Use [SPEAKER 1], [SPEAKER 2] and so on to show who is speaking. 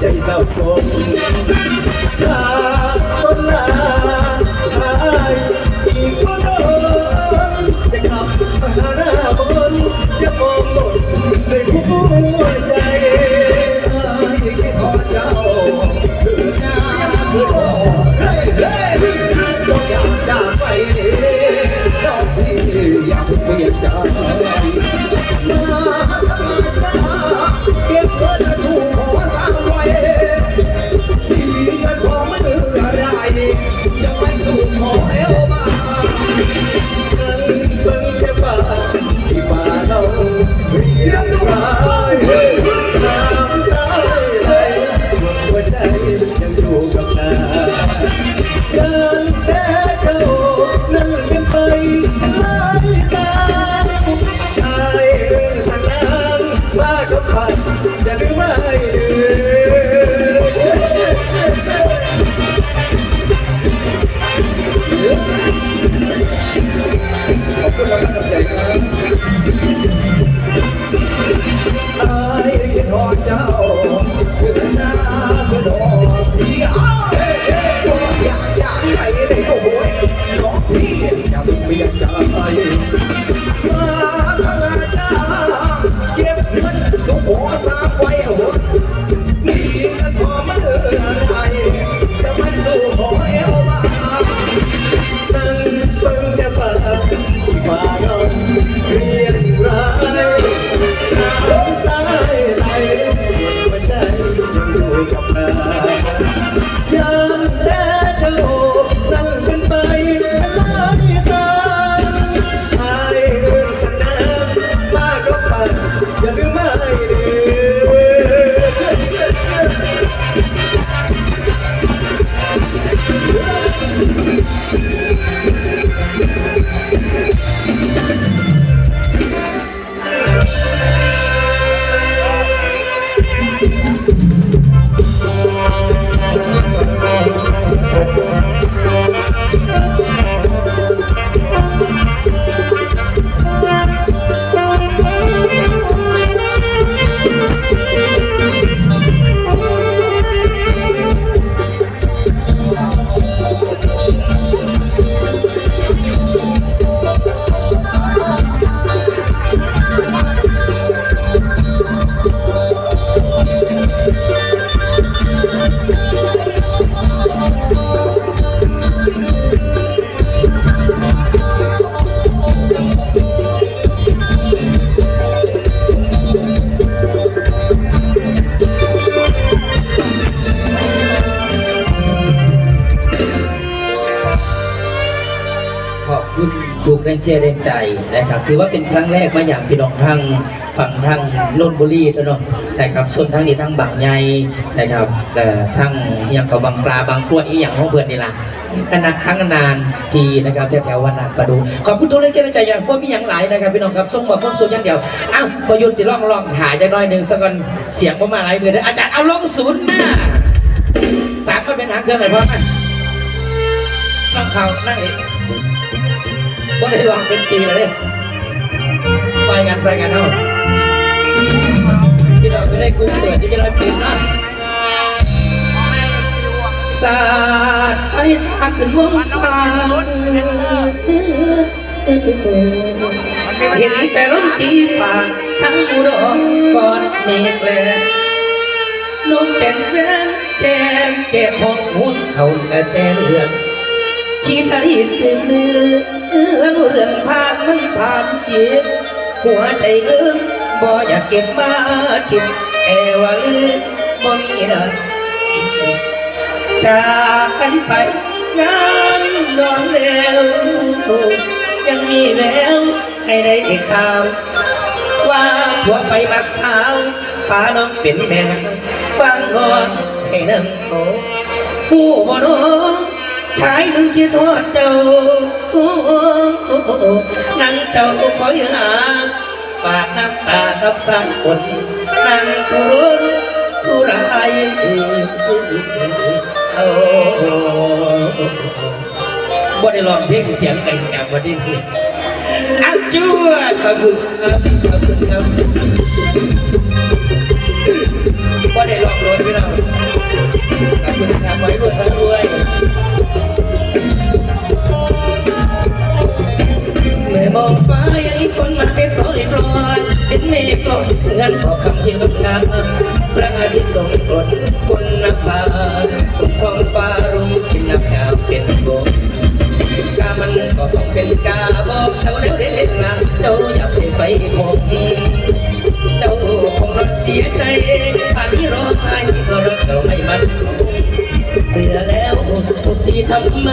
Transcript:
[SPEAKER 1] ใจเศร้าโศก ขอบคุณมากครับใหญ่ครับ ハハハハ! ทุกแรง
[SPEAKER 2] เชียร์แรงใจนะครับ ถือว่าเป็นครั้งแรกมาอย่างพี่น้องทางฝั่งทางนนทบุรีตัวเนาะนะครับ ส่วนทางนี้ทางบางใหญ่นะครับเอ่ทางอย่างกับบางปลาบางกล้วยอีหยังของเพื่อนนี่ล่ะนาดทั้งนานทีนะครับแถวๆวันนัดประดูขอบคุณทุกแรงเชียร์แรงใจอย่างพวกมีอย่างหลายนะครับพี่น้องครับส่งมาความสุขอย่างเดียวอ้าวประยุทธ์สิลองลองถ่ายจะน้อยหนึ่งสักก่อนเสียงประมาณหลายเดือนอาจารย์เอาลองศูนย์มาสามมาเป็นหางเครื่องไหนพ่อมันนั่งเขานั่งเอง ก็ได้ลองเป็นปีแล้วเนี่ยใส่กันใส่กันเอาที่เราไม่ได้กุ้งเปิดที่จะได้ปิดนะสาดใส่ทานขึ้นวงฟ้าเห็นแต่ลมที่ฟ้าทั้งอุดรกอดเมฆแลนกแจ่มแจ้งแจ้งแก่ของหุ่นเขากระแจเลือดชีตาลีสืบเนื้อ เรื่องผ่านมันผ่านจีบหัวใจเอื้อบ่อยากเก็บมาชิดแอว่าลืมบ่มีเดินจากกันไปงานนอนแล้วยังมีแววให้ได้ข่าวว่าผัวไปบักสาวป้าน้องเป็นแม่วางนอนให้น้ำเขผู้บ่น้อง ชายหนึ่งที่ทอดเจ้าโอ้โอ้โอ้โอ้โอ้นางเจ้าคอยหาปากน้ำตากับสามคนนางผู้รุนผู้ร้ายเอาบ่ได้ร้องเพลงเสียงไก่แหบวันนี้อัจจัวขอบคุณครับขอบคุณครับบ่ได้ร้องรถพี่น้อง งินขอคำที่งดงาพระอาทิตย์ทรงกรดคนนับฟ้าท้องฟ้ารุ่งชินนับงามเป็นโบกามันก็ต้องเป็นกาบอกเจ้าเร็วเด่นงามเจ้าอย่าไปไฟคงเจ้าคงรอเสียใจป่านนี้ร้องไห้ก็รักเจ้าไม่มันเสียแล้วทุกทีทำไม